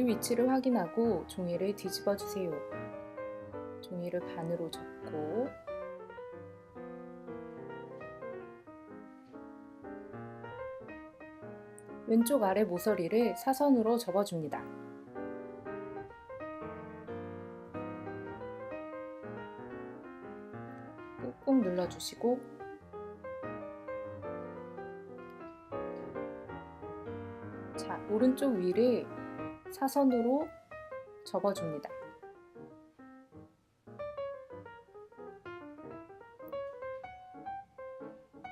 머리 위치를 확인하고 종이를 뒤집어 주세요. 종이를 반으로 접고 왼쪽 아래 모서리를 사선으로 접어줍니다. 꾹꾹 눌러주시고 자, 오른쪽 위를 사선으로 접어줍니다.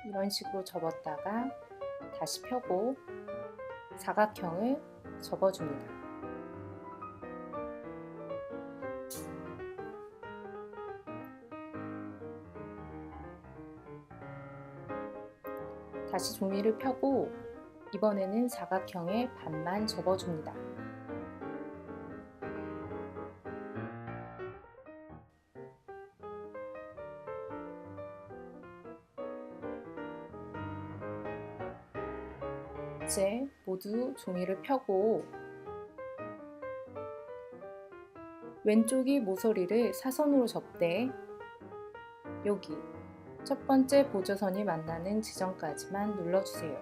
이런 식으로 접었다가 다시 펴고 사각형을 접어줍니다. 다시 종이를 펴고 이번에는 사각형의 반만 접어줍니다. 이제 모두 종이를 펴고 왼쪽이 모서리를 사선으로 접되 여기 첫 번째 보조선이 만나는 지점까지만 눌러주세요.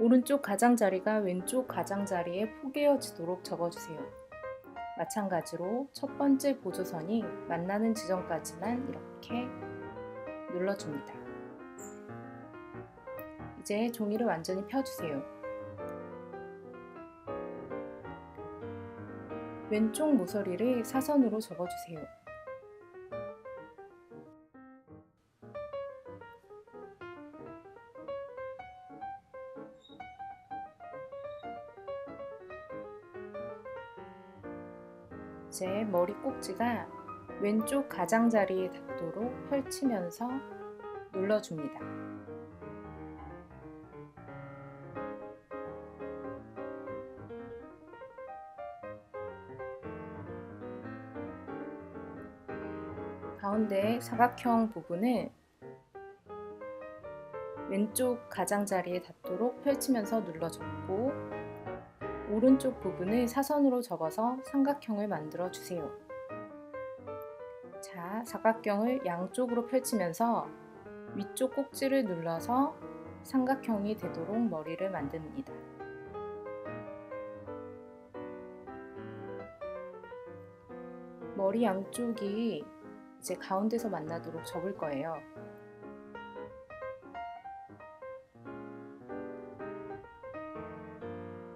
오른쪽 가장자리가 왼쪽 가장자리에 포개어지도록 접어주세요. 마찬가지로 첫 번째 보조선이 만나는 지점까지만 이렇게 눌러줍니다. 이제 종이를 완전히 펴주세요. 왼쪽 모서리를 사선으로 접어주세요. 이제 머리 꼭지가 왼쪽 가장자리에 닿도록 펼치면서 눌러줍니다. 가운데 사각형 부분을 왼쪽 가장자리에 닿도록 펼치면서 눌러줬고 오른쪽 부분을 사선으로 접어서 삼각형을 만들어 주세요. 자, 사각형을 양쪽으로 펼치면서 위쪽 꼭지를 눌러서 삼각형이 되도록 머리를 만듭니다. 머리 양쪽이 이제 가운데서 만나도록 접을 거예요.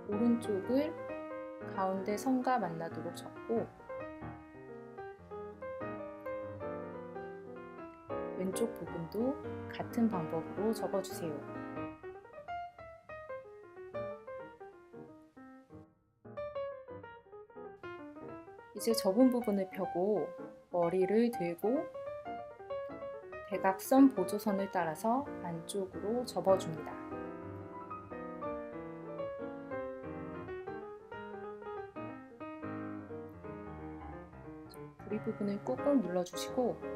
오른쪽을 가운데 선과 만나도록 접고 왼쪽 부분도 같은 방법으로 접어주세요. 이제 접은 부분을 펴고 머리를 들고 대각선 보조선을 따라서 안쪽으로 접어줍니다. 부리 부분을 꾹꾹 눌러주시고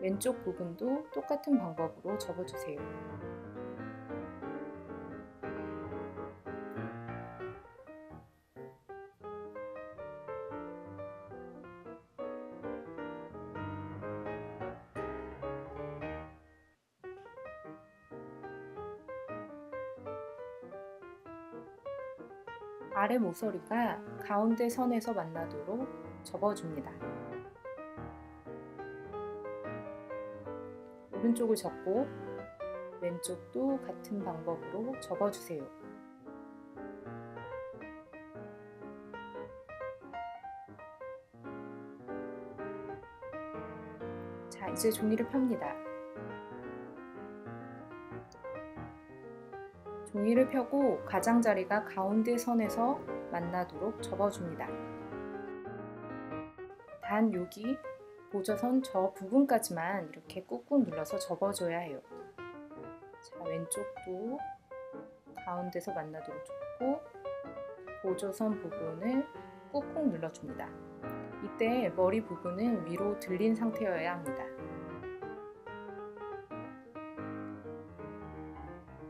왼쪽 부분도 똑같은 방법으로 접어주세요. 아래 모서리가 가운데 선에서 만나도록 접어줍니다. 오른쪽을 접고 왼쪽도 같은 방법으로 접어주세요. 자, 이제 종이를 펴니다. 종이를 펴고 가장자리가 가운데 선에서 만나도록 접어줍니다. 단 여기 보조선 저 부분까지만 이렇게 꾹꾹 눌러서 접어줘야 해요. 자, 왼쪽도 가운데서 만나도록 접고 보조선 부분을 꾹꾹 눌러줍니다. 이때 머리 부분은 위로 들린 상태여야 합니다.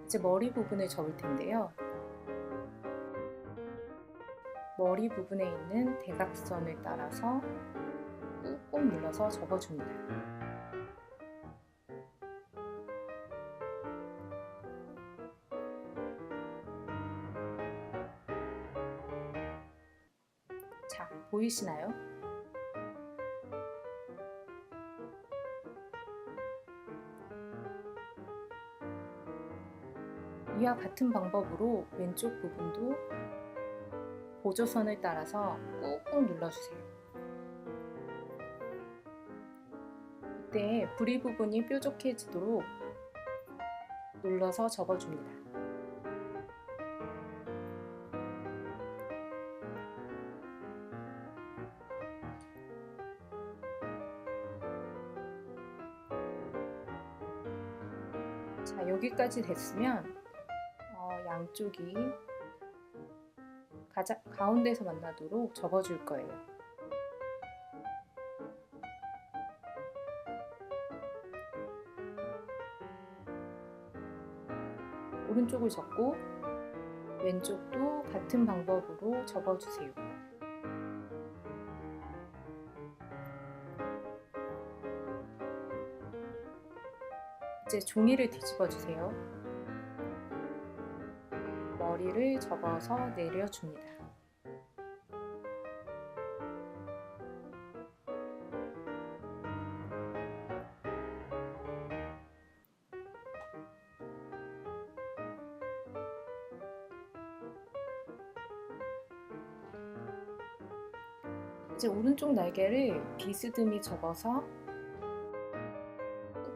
이제 머리 부분을 접을 텐데요. 머리 부분에 있는 대각선을 따라서 꾹꾹 눌러서 접어줍니다. 자, 보이시나요? 이와 같은 방법으로 왼쪽 부분도 보조선을 따라서 꾹꾹 눌러주세요. 이때 부리 부분이 뾰족해지도록 눌러서 접어줍니다. 자, 여기까지 됐으면 어, 양쪽이 가자, 가운데서 만나도록 접어줄 거예요. 오른쪽을 접고 왼쪽도 같은 방법으로 접어주세요. 이제 종이를 뒤집어 주세요. 머리를 접어서 내려줍니다. 이제 오른쪽 날개를 비스듬히 접어서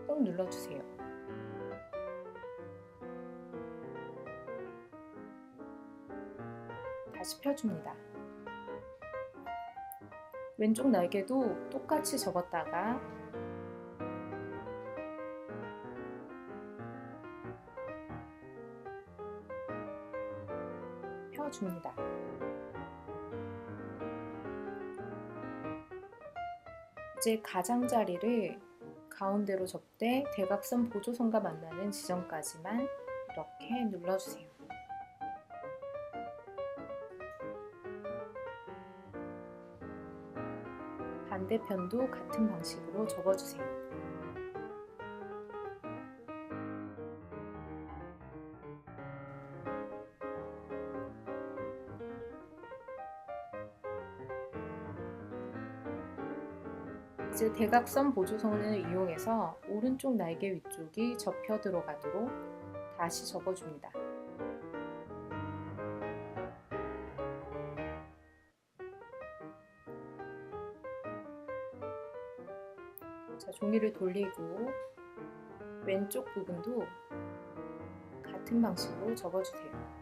꾹꾹 눌러주세요. 다시 펴줍니다. 왼쪽 날개도 똑같이 접었다가 펴줍니다. 이제 가장자리를 가운데로 접되 대각선 보조선과 만나는 지점까지만 이렇게 눌러주세요. 반대편도 같은 방식으로 접어주세요. 이제 대각선 보조선을 이용해서 오른쪽 날개 위쪽이 접혀 들어가도록 다시 접어줍니다. 자, 종이를 돌리고 왼쪽 부분도 같은 방식으로 접어주세요.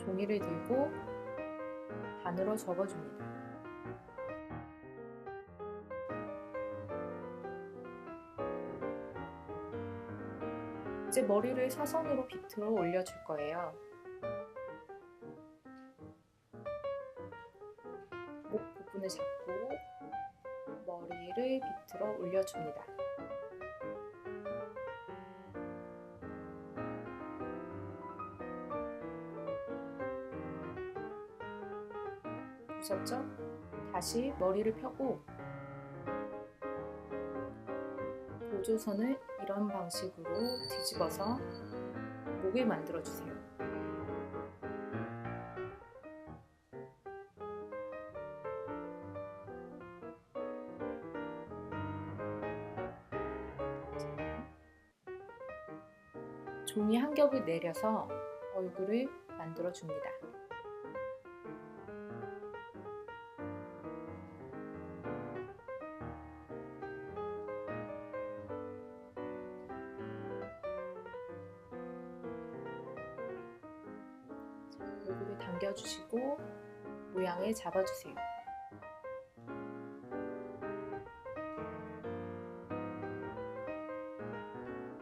종이를 들고 반으로 접어줍니다. 이제 머리를 사선으로 비틀어 올려줄 거예요. 목 부분을 잡고 머리를 비틀어 올려줍니다. 보셨죠? 다시 머리를 펴고 보조선을 이런 방식으로 뒤집어서 목을 만들어 주세요. 종이 한 겹을 내려서 얼굴을 만들어 줍니다. 양을 잡아주세요.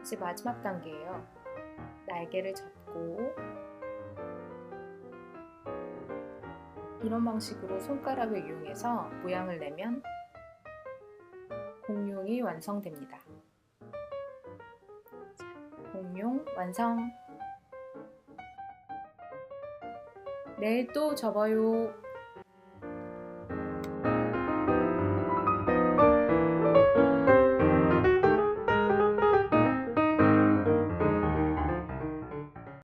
이제 마지막 단계예요. 날개를 접고 이런 방식으로 손가락을 이용해서 모양을 내면 공룡이 완성됩니다. 자, 공룡 완성! 내일 또 접어요.